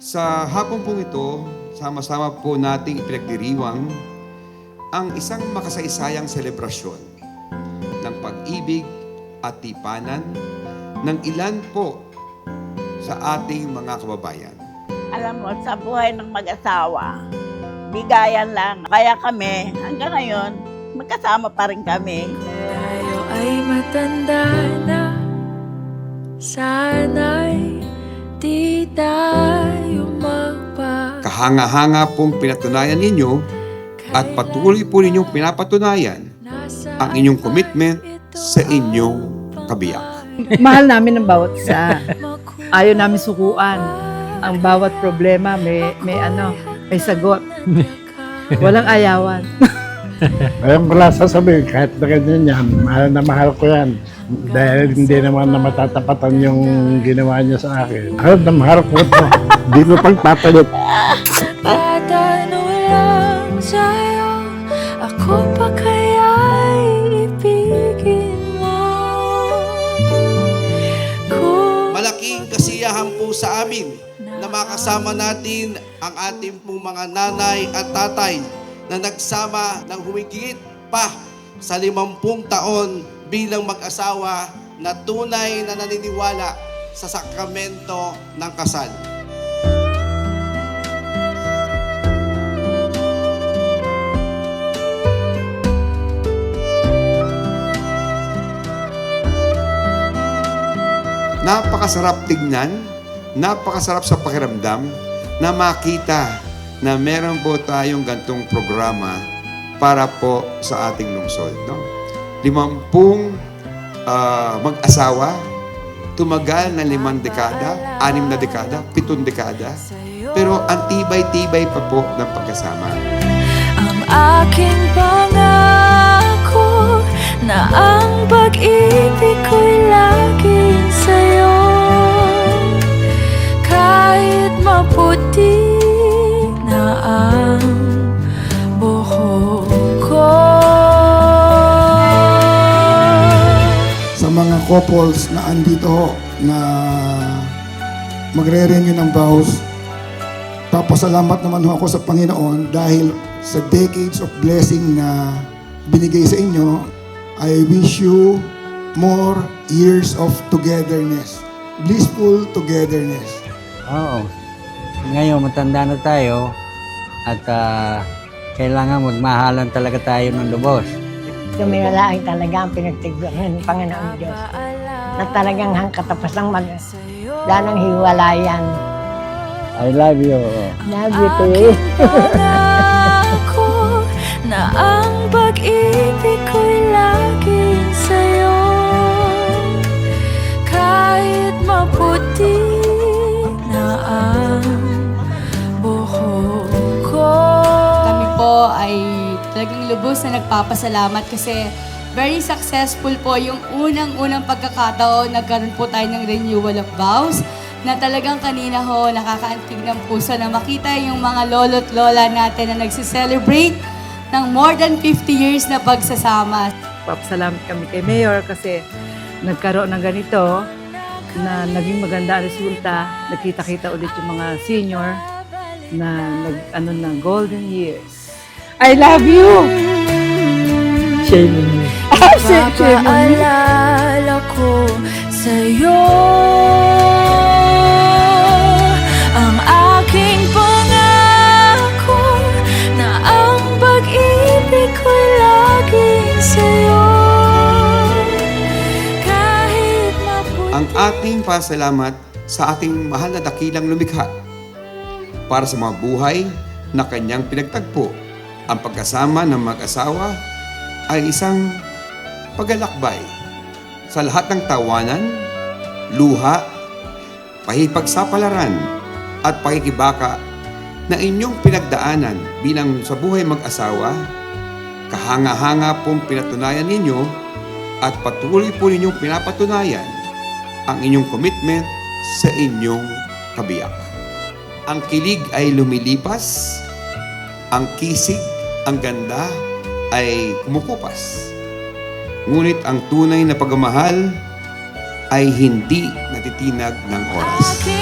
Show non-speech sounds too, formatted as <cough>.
Sa hapon pong ito, sama-sama po nating ipinagdiriwang ang isang makasaysayang selebrasyon ng pag-ibig at tipanan ng ilan po sa ating mga kababayan. Alam mo, sa buhay ng mag-asawa, bigayan lang. Kaya kami, hanggang ngayon, magkasama pa rin kami. Tayo ay matanda na Sana'y di tayo Kahanga-hanga pong pinatunayan ninyo at patuloy po ninyong pinapatunayan ang inyong commitment sa inyong kabiyak. Mahal namin ang bawat isa. Ayaw namin sukuan. Ang bawat problema may may ano, may sagot. Walang ayawan. Ayun ko lang sasabihin, kahit na ganyan yan, mahal na mahal ko yan. Dahil hindi naman na matatapatan yung ginawa niya sa akin. Mahal na mahal ko ito. Hindi ko pagpapalit. Tatanong sa'yo Ako pa kaya'y ibigin mo Malaking kasiyahan po sa amin na makasama natin ang ating pong mga nanay at tatay na nagsama ng humigit pa sa limampung taon bilang mag-asawa na tunay na naniniwala sa sakramento ng kasal. Napakasarap tignan, napakasarap sa pakiramdam na makita na meron po tayong gantong programa para po sa ating lungsod. No? Limampung ah, mag-asawa, tumagal na limang dekada, anim na dekada, pitong dekada, pero ang tibay-tibay pa po ng pagkasama. Ang aking pangako Na ang pag-ibig ko'y laging sa mga couples na andito na magre-renew ng vows. Papasalamat naman ho ako sa Panginoon dahil sa decades of blessing na binigay sa inyo, I wish you more years of togetherness. Blissful togetherness. Oo. Ngayon, matanda na tayo at ah, kailangan magmahalan talaga tayo ng lubos. Lang talaga ang pinagtigyan ng Panginoon Diyos. Na talagang hangkatapas ng mag danang hiwalayan. I love you. Love you too. <laughs> Na ang pag-ibig ko'y laging sa'yo Kahit maputi na ang buhok ko Kami po ay talagang lubos na nagpapasalamat kasi very successful po yung unang-unang pagkakataon nagkaroon po tayo ng renewal of vows na talagang kanina ho nakakaantig ng puso na makita yung mga lolo't lola natin na nagsiselebrate ng more than 50 years na pagsasama. Papasalamat kami kay Mayor kasi nagkaroon ng ganito na naging maganda resulta. Nakita-kita ulit yung mga senior na nag ano na golden years. I love you. Shaming me. Shaming me. Papaalala ko sa'yo Ang aking pangako Na ang pag-ibig ko'y laging sa'yo Kahit maputi ang ating pasalamat sa ating mahal na dakilang lumikha para sa mga buhay na kanyang pinagtagpo. Ang pagkasama ng mag-asawa ay isang paglalakbay sa lahat ng tawanan, luha, pahipagsapalaran at pakikibaka na inyong pinagdaanan bilang sa buhay mag-asawa, kahanga-hanga pong pinatunayan ninyo at patuloy po ninyong pinapatunayan ang inyong commitment sa inyong kabiyak. Ang kilig ay lumilipas, ang kisig, ang ganda ay kumukupas. Ngunit ang tunay na pagmamahal ay hindi natitinag ng oras. aking